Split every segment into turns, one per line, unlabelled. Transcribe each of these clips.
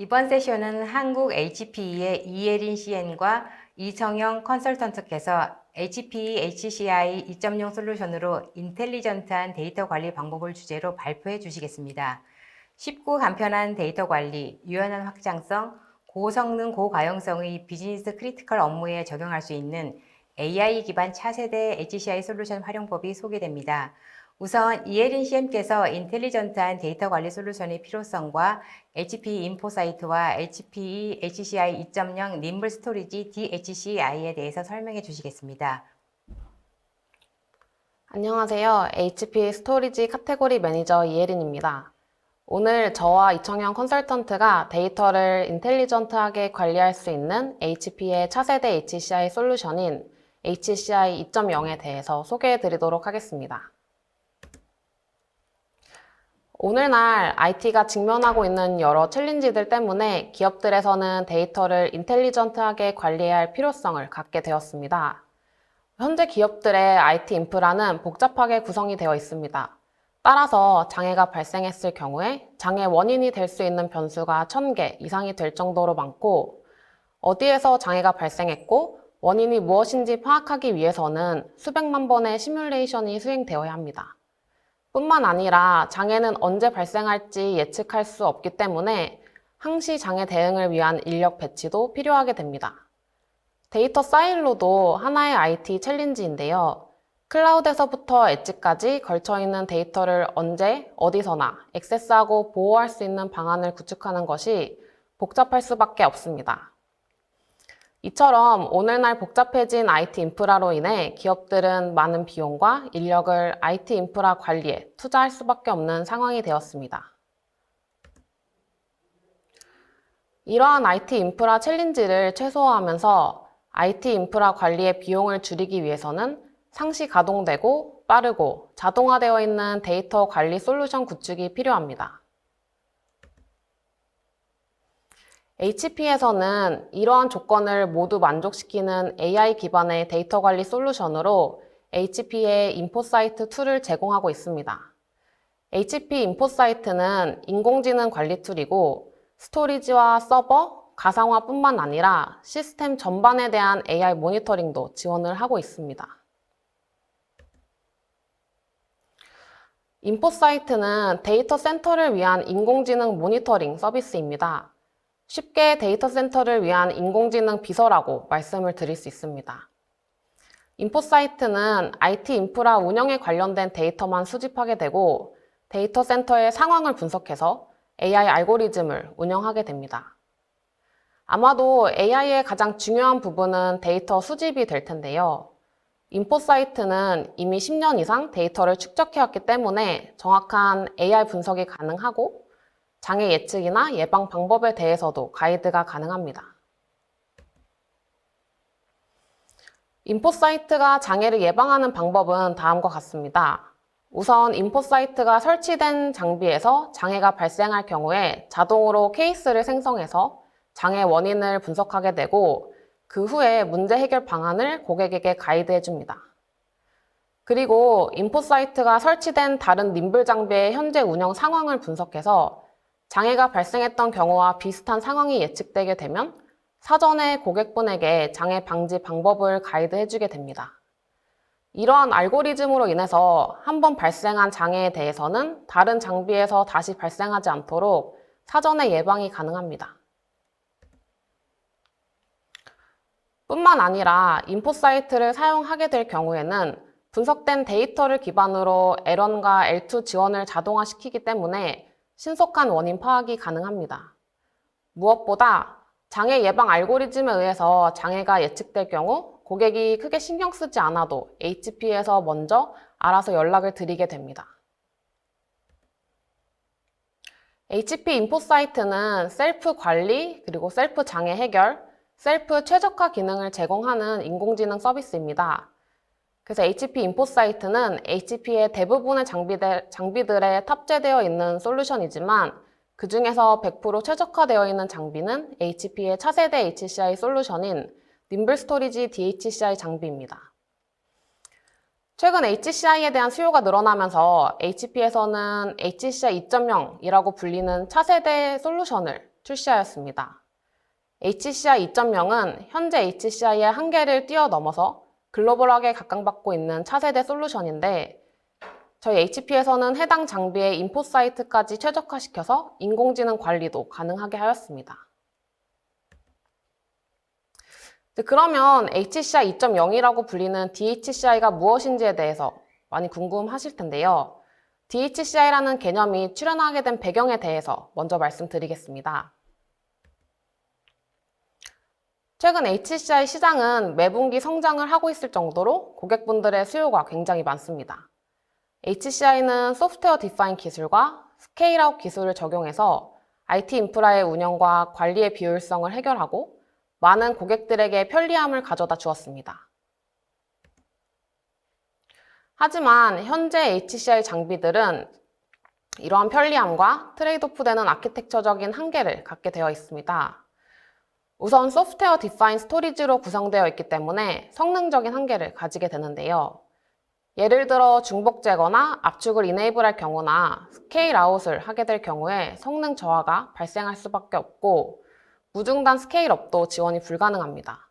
이번 세션은 한국 HPE의 이예린 CN과 이성영 컨설턴트께서 HPE HCI 2.0 솔루션으로 인텔리전트한 데이터 관리 방법을 주제로 발표해 주시겠습니다. 쉽고 간편한 데이터 관리, 유연한 확장성, 고성능 고가용성의 비즈니스 크리티컬 업무에 적용할 수 있는 AI 기반 차세대 HCI 솔루션 활용법이 소개됩니다. 우선 이예린 CM께서 인텔리전트한 데이터 관리 솔루션의 필요성과 HPE 인포사이트와 HPE HCI 2.0 님블 스토리지 DHCI에 대해서 설명해 주시겠습니다.
안녕하세요. HP 스토리지 카테고리 매니저 이혜린입니다. 오늘 저와 이청현 컨설턴트가 데이터를 인텔리전트하게 관리할 수 있는 HP의 차세대 HCI 솔루션인 HCI 2.0에 대해서 소개해 드리도록 하겠습니다. 오늘날 IT가 직면하고 있는 여러 챌린지들 때문에 기업들에서는 데이터를 인텔리전트하게 관리해야 할 필요성을 갖게 되었습니다. 현재 기업들의 IT 인프라는 복잡하게 구성이 되어 있습니다. 따라서 장애가 발생했을 경우에 장애 원인이 될 수 있는 변수가 1000개 이상이 될 정도로 많고 어디에서 장애가 발생했고 원인이 무엇인지 파악하기 위해서는 수백만 번의 시뮬레이션이 수행되어야 합니다. 뿐만 아니라 장애는 언제 발생할지 예측할 수 없기 때문에 항시 장애 대응을 위한 인력 배치도 필요하게 됩니다. 데이터 사일로도 하나의 IT 챌린지인데요. 클라우드에서부터 엣지까지 걸쳐있는 데이터를 언제, 어디서나 액세스하고 보호할 수 있는 방안을 구축하는 것이 복잡할 수밖에 없습니다. 이처럼 오늘날 복잡해진 IT 인프라로 인해 기업들은 많은 비용과 인력을 IT 인프라 관리에 투자할 수밖에 없는 상황이 되었습니다. 이러한 IT 인프라 챌린지를 최소화하면서 IT 인프라 관리의 비용을 줄이기 위해서는 상시 가동되고 빠르고 자동화되어 있는 데이터 관리 솔루션 구축이 필요합니다. HP에서는 이러한 조건을 모두 만족시키는 AI 기반의 데이터 관리 솔루션으로 HP의 인포사이트 2를 제공하고 있습니다. HP 인포사이트는 인공지능 관리 툴이고 스토리지와 서버, 가상화뿐만 아니라 시스템 전반에 대한 AI 모니터링도 지원을 하고 있습니다. 인포사이트는 데이터 센터를 위한 인공지능 모니터링 서비스입니다. 쉽게 데이터 센터를 위한 인공지능 비서라고 말씀을 드릴 수 있습니다. 인포사이트는 IT 인프라 운영에 관련된 데이터만 수집하게 되고 데이터 센터의 상황을 분석해서 AI 알고리즘을 운영하게 됩니다. 아마도 AI의 가장 중요한 부분은 데이터 수집이 될 텐데요. 인포사이트는 이미 10년 이상 데이터를 축적해왔기 때문에 정확한 AI 분석이 가능하고 장애 예측이나 예방 방법에 대해서도 가이드가 가능합니다. 인포사이트가 장애를 예방하는 방법은 다음과 같습니다. 우선 인포사이트가 설치된 장비에서 장애가 발생할 경우에 자동으로 케이스를 생성해서 장애 원인을 분석하게 되고 그 후에 문제 해결 방안을 고객에게 가이드해 줍니다. 그리고 인포사이트가 설치된 다른 님블 장비의 현재 운영 상황을 분석해서 장애가 발생했던 경우와 비슷한 상황이 예측되게 되면 사전에 고객분에게 장애 방지 방법을 가이드해 주게 됩니다. 이러한 알고리즘으로 인해서 한 번 발생한 장애에 대해서는 다른 장비에서 다시 발생하지 않도록 사전에 예방이 가능합니다. 뿐만 아니라 인포사이트를 사용하게 될 경우에는 분석된 데이터를 기반으로 L1과 L2 지원을 자동화시키기 때문에 신속한 원인 파악이 가능합니다. 무엇보다 장애 예방 알고리즘에 의해서 장애가 예측될 경우 고객이 크게 신경 쓰지 않아도 HP에서 먼저 알아서 연락을 드리게 됩니다. HP 인포 사이트는 셀프 관리, 그리고 셀프 장애 해결, 셀프 최적화 기능을 제공하는 인공지능 서비스입니다. 그래서 HP 인포 사이트는 HP의 대부분의 장비들, 장비들에 탑재되어 있는 솔루션이지만 그 중에서 100% 최적화되어 있는 장비는 HP의 차세대 HCI 솔루션인 님블 스토리지 DHCI 장비입니다. 최근 HCI에 대한 수요가 늘어나면서 HP에서는 HCI 2.0이라고 불리는 차세대 솔루션을 출시하였습니다. HCI 2.0은 현재 HCI의 한계를 뛰어넘어서 글로벌하게 각광받고 있는 차세대 솔루션인데 저희 HP에서는 해당 장비의 인포 사이트까지 최적화시켜서 인공지능 관리도 가능하게 하였습니다. 그러면 HCI 2.0이라고 불리는 DHCI가 무엇인지에 대해서 많이 궁금하실 텐데요. DHCI라는 개념이 출현하게 된 배경에 대해서 먼저 말씀드리겠습니다. 최근 HCI 시장은 매분기 성장을 하고 있을 정도로 고객분들의 수요가 굉장히 많습니다. HCI는 소프트웨어 디파인 기술과 스케일아웃 기술을 적용해서 IT 인프라의 운영과 관리의 비효율성을 해결하고 많은 고객들에게 편리함을 가져다 주었습니다. 하지만 현재 HCI 장비들은 이러한 편리함과 트레이드 오프 되는 아키텍처적인 한계를 갖게 되어 있습니다. 우선 소프트웨어 디파인 스토리지로 구성되어 있기 때문에 성능적인 한계를 가지게 되는데요. 예를 들어 중복 제거나 압축을 이네이블할 경우나 스케일 아웃을 하게 될 경우에 성능 저하가 발생할 수밖에 없고 무중단 스케일 업도 지원이 불가능합니다.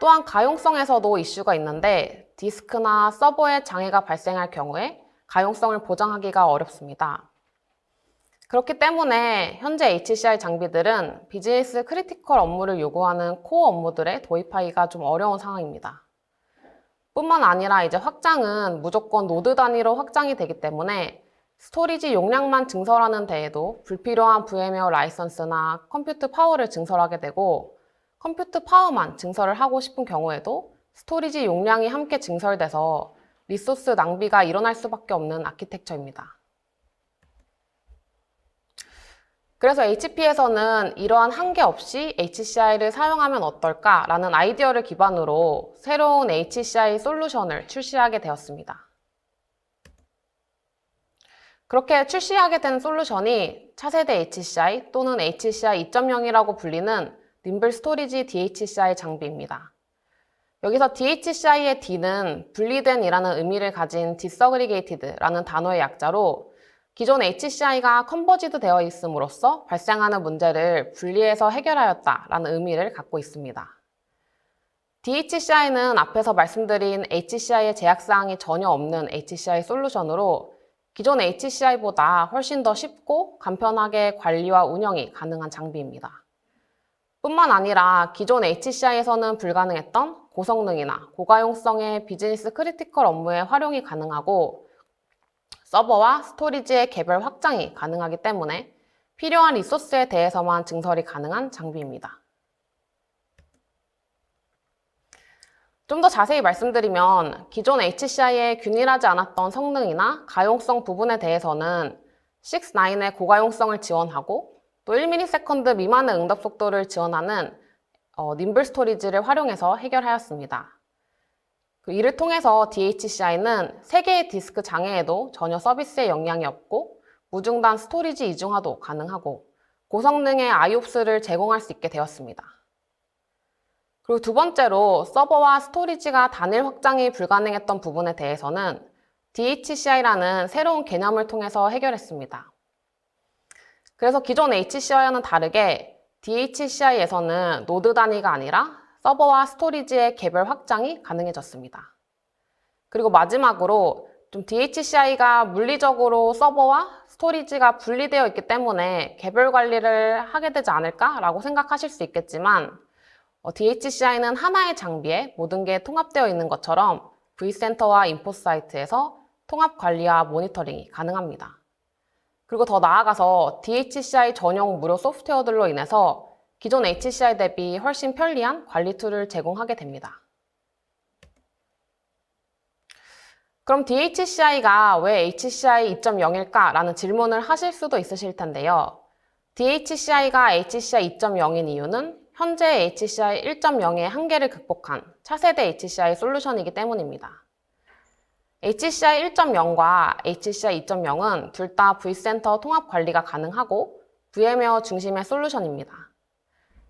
또한 가용성에서도 이슈가 있는데 디스크나 서버에 장애가 발생할 경우에 가용성을 보장하기가 어렵습니다. 그렇기 때문에 현재 HCI 장비들은 비즈니스 크리티컬 업무를 요구하는 코어 업무들에 도입하기가 좀 어려운 상황입니다. 뿐만 아니라 이제 확장은 무조건 노드 단위로 확장이 되기 때문에 스토리지 용량만 증설하는 데에도 불필요한 VMware 라이선스나 컴퓨트 파워를 증설하게 되고 컴퓨트 파워만 증설을 하고 싶은 경우에도 스토리지 용량이 함께 증설돼서 리소스 낭비가 일어날 수밖에 없는 아키텍처입니다. 그래서 HP에서는 이러한 한계 없이 HCI를 사용하면 어떨까라는 아이디어를 기반으로 새로운 HCI 솔루션을 출시하게 되었습니다. 그렇게 출시하게 된 솔루션이 차세대 HCI 또는 HCI 2.0이라고 불리는 님블 스토리지 DHCI 장비입니다. 여기서 DHCI의 D는 분리된이라는 의미를 가진 disaggregated라는 단어의 약자로 기존 HCI가 컨버지드 되어 있음으로써 발생하는 문제를 분리해서 해결하였다라는 의미를 갖고 있습니다. DHCI는 앞에서 말씀드린 HCI의 제약사항이 전혀 없는 HCI 솔루션으로 기존 HCI보다 훨씬 더 쉽고 간편하게 관리와 운영이 가능한 장비입니다. 뿐만 아니라 기존 HCI에서는 불가능했던 고성능이나 고가용성의 비즈니스 크리티컬 업무에 활용이 가능하고 서버와 스토리지의 개별 확장이 가능하기 때문에 필요한 리소스에 대해서만 증설이 가능한 장비입니다. 좀 더 자세히 말씀드리면 기존 HCI에 균일하지 않았던 성능이나 가용성 부분에 대해서는 6.9의 고가용성을 지원하고 또 1ms 미만의 응답 속도를 지원하는 어, 님블 스토리지를 활용해서 해결하였습니다. 그 이를 통해서 DHCI는 3개의 디스크 장애에도 전혀 서비스에 영향이 없고 무중단 스토리지 이중화도 가능하고 고성능의 IOPS를 제공할 수 있게 되었습니다. 그리고 두 번째로 서버와 스토리지가 단일 확장이 불가능했던 부분에 대해서는 DHCI라는 새로운 개념을 통해서 해결했습니다. 그래서 기존 HCI와는 다르게 DHCI에서는 노드 단위가 아니라 서버와 스토리지의 개별 확장이 가능해졌습니다. 그리고 마지막으로 좀 DHCI가 물리적으로 서버와 스토리지가 분리되어 있기 때문에 개별 관리를 하게 되지 않을까라고 생각하실 수 있겠지만 어, DHCI는 하나의 장비에 모든 게 통합되어 있는 것처럼 V센터와 인포사이트에서 통합 관리와 모니터링이 가능합니다. 그리고 더 나아가서 DHCI 전용 무료 소프트웨어들로 인해서 기존 HCI 대비 훨씬 편리한 관리 툴을 제공하게 됩니다. 그럼 DHCI가 왜 HCI 2.0일까? 라는 질문을 하실 수도 있으실 텐데요. DHCI가 HCI 2.0인 이유는 현재 HCI 1.0의 한계를 극복한 차세대 HCI 솔루션이기 때문입니다. HCI 1.0과 HCI 2.0은 둘 다 V센터 통합 관리가 가능하고 VM웨어 중심의 솔루션입니다.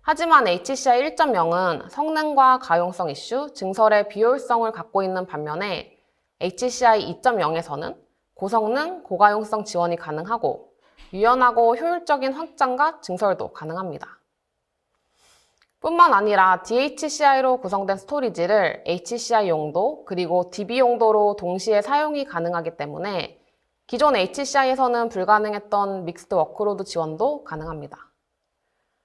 하지만 HCI 1.0은 성능과 가용성 이슈, 증설의 비효율성을 갖고 있는 반면에 HCI 2.0에서는 고성능, 고가용성 지원이 가능하고 유연하고 효율적인 확장과 증설도 가능합니다. 뿐만 아니라 DHCI로 구성된 스토리지를 HCI 용도 그리고 DB 용도로 동시에 사용이 가능하기 때문에 기존 HCI에서는 불가능했던 믹스드 워크로드 지원도 가능합니다.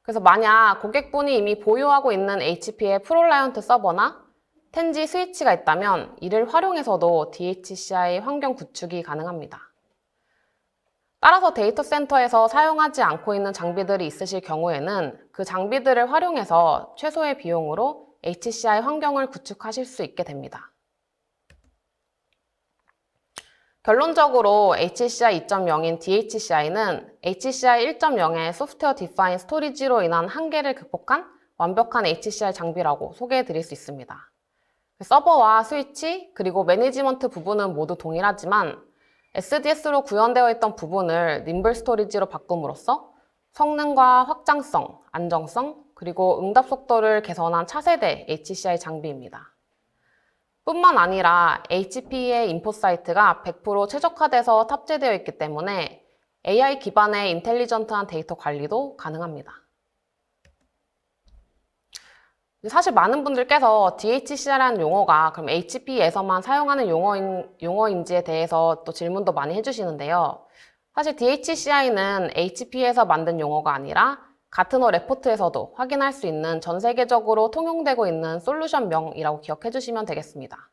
그래서 만약 고객분이 이미 보유하고 있는 HP의 프롤라이언트 서버나 텐지 스위치가 있다면 이를 활용해서도 DHCI 환경 구축이 가능합니다. 따라서 데이터 센터에서 사용하지 않고 있는 장비들이 있으실 경우에는 그 장비들을 활용해서 최소의 비용으로 HCI 환경을 구축하실 수 있게 됩니다. 결론적으로 HCI 2.0인 DHCI는 HCI 1.0의 소프트웨어 디파인 스토리지로 인한 한계를 극복한 완벽한 HCI 장비라고 소개해 드릴 수 있습니다. 서버와 스위치, 그리고 매니지먼트 부분은 모두 동일하지만 SDS로 구현되어 있던 부분을 님블 스토리지로 바꿈으로써 성능과 확장성, 안정성, 그리고 응답 속도를 개선한 차세대 HCI 장비입니다. 뿐만 아니라 HP의 인포 사이트가 100% 최적화돼서 탑재되어 있기 때문에 AI 기반의 인텔리전트한 데이터 관리도 가능합니다. 사실 많은 분들께서 DHC라는 용어가 그럼 HP에서만 사용하는 용어인, 용어인지에 대해서 또 질문도 많이 해주시는데요. 사실 DHCI는 HP에서 만든 용어가 아니라 가트너 레포트에서도 확인할 수 있는 전 세계적으로 통용되고 있는 솔루션명이라고 기억해 주시면 되겠습니다.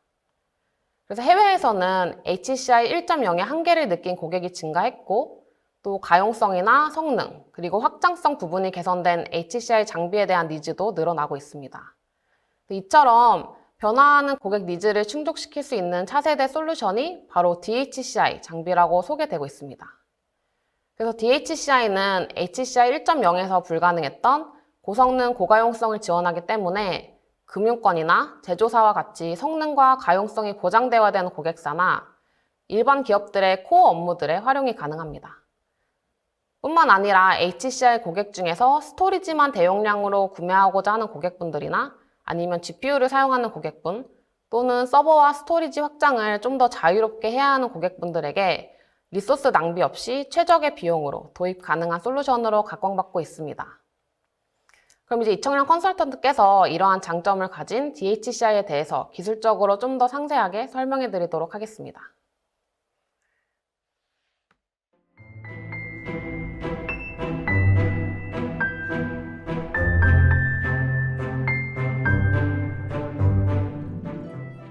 그래서 해외에서는 HCI 1.0의 한계를 느낀 고객이 증가했고 또 가용성이나 성능, 그리고 확장성 부분이 개선된 HCI 장비에 대한 니즈도 늘어나고 있습니다. 이처럼 변화하는 고객 니즈를 충족시킬 수 있는 차세대 솔루션이 바로 DHCI 장비라고 소개되고 있습니다. 그래서 DHCI는 HCI 1.0에서 불가능했던 고성능 고가용성을 지원하기 때문에 금융권이나 제조사와 같이 성능과 가용성이 보장되어야 되는 고객사나 일반 기업들의 코어 업무들에 활용이 가능합니다. 뿐만 아니라 HCI 고객 중에서 스토리지만 대용량으로 구매하고자 하는 고객분들이나 아니면 GPU를 사용하는 고객분 또는 서버와 스토리지 확장을 좀 더 자유롭게 해야 하는 고객분들에게 리소스 낭비 없이 최적의 비용으로 도입 가능한 솔루션으로 각광받고 있습니다. 그럼 이제 이청량 컨설턴트께서 이러한 장점을 가진 DHCI에 대해서 기술적으로 좀 더 상세하게 설명해 드리도록 하겠습니다.